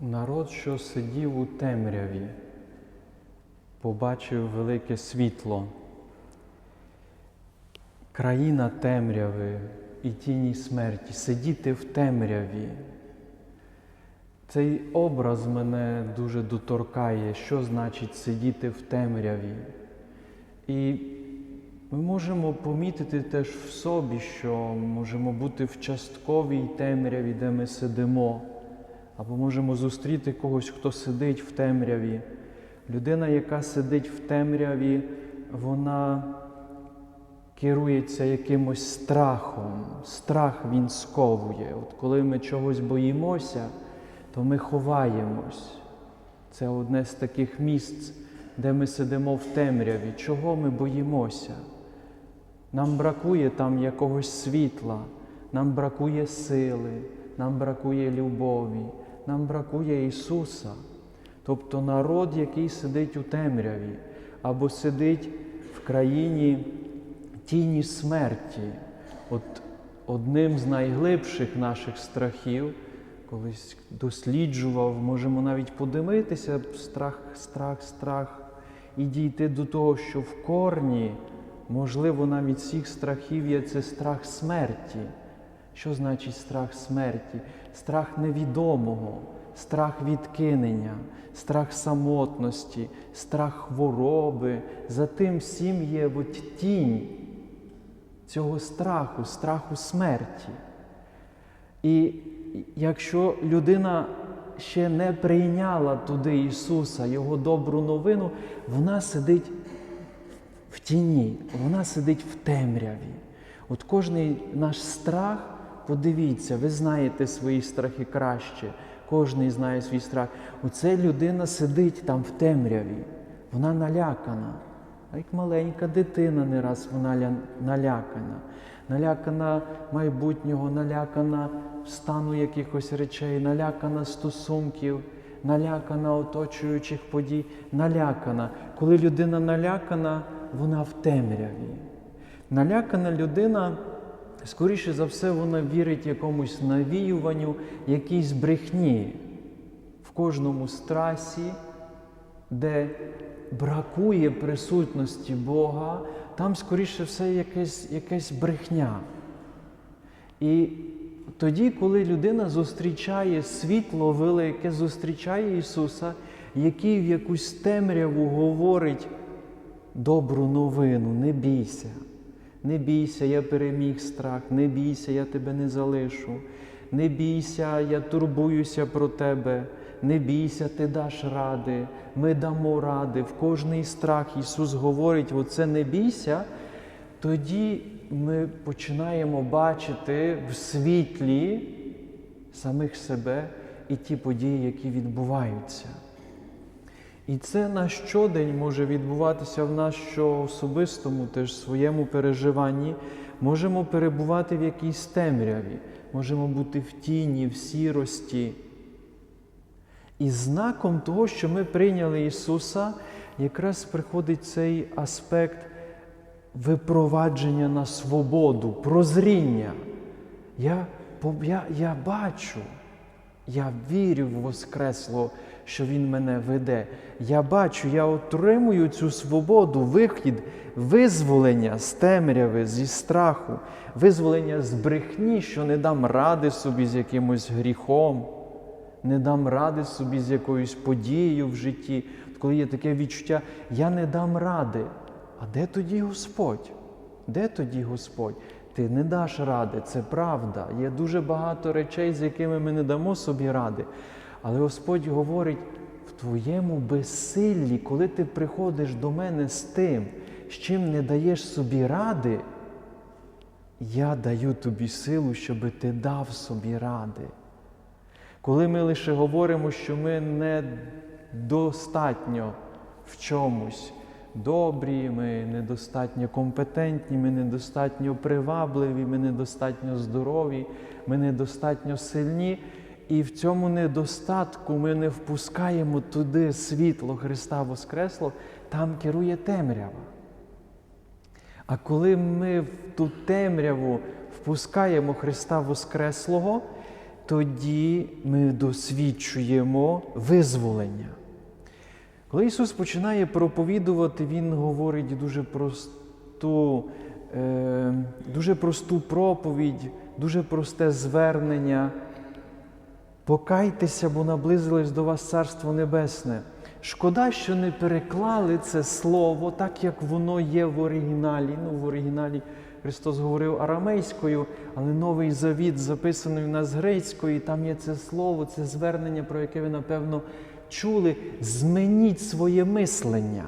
Народ, що сидів у темряві, побачив велике світло. Країна темряви і тіні смерті, сидіти в темряві. Цей образ мене дуже доторкає, що значить сидіти в темряві. І ми можемо помітити теж в собі, що можемо бути в частковій темряві, де ми сидимо, або можемо зустріти когось, хто сидить в темряві. Людина, яка сидить в темряві, вона керується якимось страхом. Страх він сковує. От коли ми чогось боїмося, то ми ховаємось. Це одне з таких місць, де ми сидимо в темряві. Чого ми боїмося? Нам бракує там якогось світла, нам бракує сили, нам бракує любові, нам бракує Ісуса. Тобто народ, який сидить у темряві, або сидить в країні тіні смерті. От одним з найглибших наших страхів, колись досліджував, можемо навіть подивитися, страх, страх, страх, і дійти до того, що в корні, можливо, навіть всіх страхів є це страх смерті. Що значить страх смерті? Страх невідомого, страх відкинення, страх самотності, страх хвороби. За тим всім є от тінь цього страху, страху смерті. І якщо людина ще не прийняла туди Ісуса, Його добру новину, вона сидить в тіні, вона сидить в темряві. От кожний наш страх, подивіться, ви знаєте свої страхи краще, кожний знає свій страх. Оце людина сидить там в темряві, вона налякана. Як маленька дитина не раз вона налякана, налякана майбутнього, налякана стану якихось речей, налякана стосунків, налякана оточуючих подій, налякана. Коли людина налякана, вона в темряві. Налякана людина, скоріше за все, вона вірить якомусь навіюванню, якійсь брехні в кожному страсі, де бракує присутності Бога, там, скоріше все, якась, якась брехня. І тоді, коли людина зустрічає світло велике, зустрічає Ісуса, який в якусь темряву говорить добру новину, не бійся, не бійся, я переміг страх, не бійся, я тебе не залишу, не бійся, я турбуюся про тебе, не бійся, ти даш ради, ми дамо ради. В кожний страх Ісус говорить, оце не бійся, тоді ми починаємо бачити в світлі самих себе і ті події, які відбуваються. І це на щодень може відбуватися в нас особистому, теж своєму переживанні. Можемо перебувати в якійсь темряві, можемо бути в тіні, в сірості. І знаком того, що ми прийняли Ісуса, якраз приходить цей аспект випровадження на свободу, прозріння. Я, я, я бачу, я вірю в Воскресло, що Він мене веде. Я бачу, я отримую цю свободу, вихід, визволення з темряви, зі страху, визволення з брехні, що не дам ради собі з якимось гріхом, не дам ради собі з якоюсь подією в житті. Коли є таке відчуття, я не дам ради. А де тоді Господь? Де тоді Господь? Ти не даш ради, це правда. Є дуже багато речей, з якими ми не дамо собі ради. Але Господь говорить, в твоєму безсиллі, коли ти приходиш до мене з тим, з чим не даєш собі ради, я даю тобі силу, щоб ти дав собі ради. Коли ми лише говоримо, що ми недостатньо в чомусь добрі, ми недостатньо компетентні, ми недостатньо привабливі, ми недостатньо здорові, ми недостатньо сильні. І в цьому недостатку ми не впускаємо туди світло Христа Воскресло, там керує темрява. А коли ми в ту темряву впускаємо Христа Воскреслого, тоді ми досвідчуємо визволення. Коли Ісус починає проповідувати, Він говорить дуже просту, е, дуже просту проповідь, дуже просте звернення. Покайтеся, бо наблизилось до вас Царство Небесне. Шкода, що не переклали це слово так, як воно є в оригіналі. Ну, в оригіналі Христос говорив арамейською, але Новий Завіт записаний у нас грецькою, там є це слово, це звернення, про яке ви, напевно, чули. Змініть своє мислення.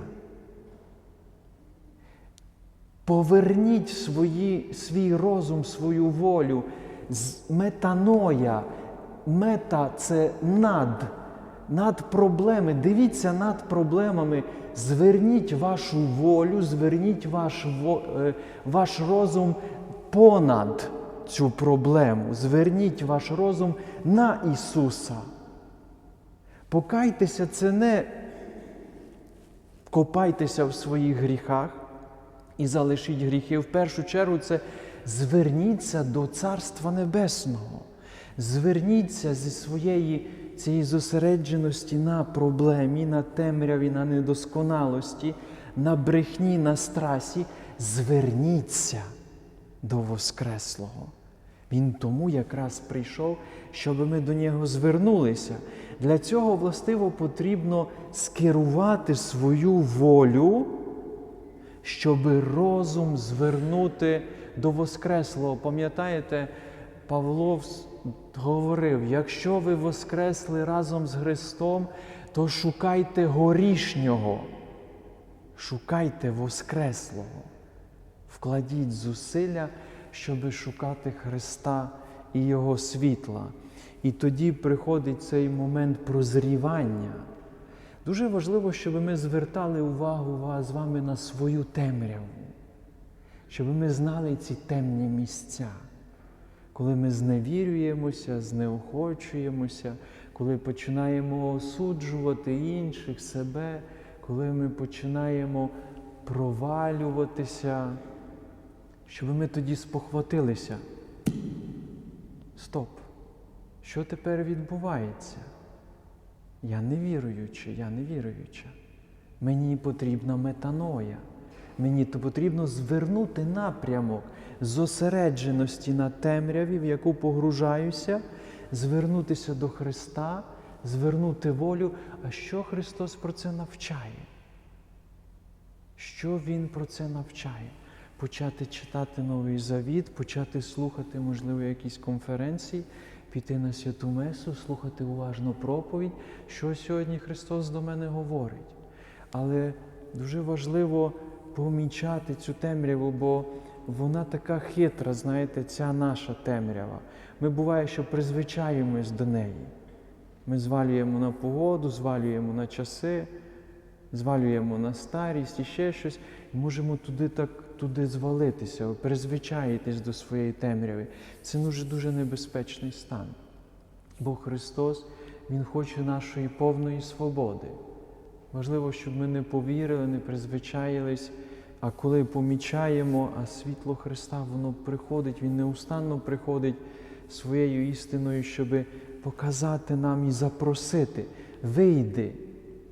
Поверніть свої, свій розум, свою волю. Метаноя. Мета це над, над проблеми. Дивіться над проблемами. Зверніть вашу волю, зверніть ваш, е, ваш розум понад цю проблему. Зверніть ваш розум на Ісуса. Покайтеся, це не копайтеся в своїх гріхах і залишіть гріхи. В першу чергу це зверніться до Царства Небесного. Зверніться зі своєї цієї зосередженості на проблемі, на темряві, на недосконалості, на брехні, на страсі. Зверніться до Воскреслого. Він тому якраз прийшов, щоб ми до нього звернулися. Для цього властиво потрібно скерувати свою волю, щоб розум звернути до Воскреслого. Пам'ятаєте, Павло говорив: якщо ви воскресли разом з Христом, то шукайте горішнього, шукайте Воскреслого. Вкладіть зусилля, щоб шукати Христа і Його світла. І тоді приходить цей момент прозрівання. Дуже важливо, щоб ми звертали увагу з вами на свою темряву, щоб ми знали ці темні місця. Коли ми зневірюємося, знеохочуємося, коли починаємо осуджувати інших себе, коли ми починаємо провалюватися, щоб ми тоді спохватилися. Стоп! Що тепер відбувається? Я не віруючий, я не віруюча. Мені потрібна метаноя. Мені то потрібно звернути напрямок зосередженості на темряві, в яку погружаюся, звернутися до Христа, звернути волю. А що Христос про це навчає? Що Він про це навчає? Почати читати Новий Завіт, почати слухати, можливо, якісь конференції, піти на святу Месу, слухати уважно проповідь, що сьогодні Христос до мене говорить. Але дуже важливо помічати цю темряву, бо вона така хитра, знаєте, ця наша темрява. Ми буває, що призвичаємось до неї. Ми звалюємо на погоду, звалюємо на часи, звалюємо на старість і ще щось, і можемо туди так туди звалитися, ви призвичаєтесь до своєї темряви. Це дуже дуже небезпечний стан. Бо Христос, Він хоче нашої повної свободи. Важливо, щоб ми не повірили, не призвичаїлись, а коли помічаємо, а світло Христа, воно приходить, Він неустанно приходить своєю істиною, щоб показати нам і запросити. Вийди,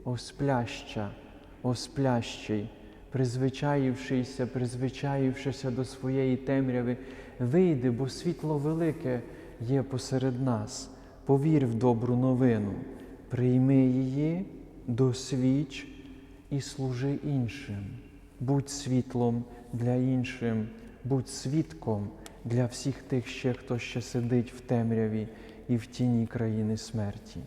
оспляща, осплящий, призвичаївшися, призвичаївшися до своєї темряви, вийди, бо світло велике є посеред нас. Повір в добру новину, прийми її, досвідч і служи іншим. Будь світлом для іншим, будь свідком для всіх тих ще, хто ще сидить в темряві і в тіні країни смерті.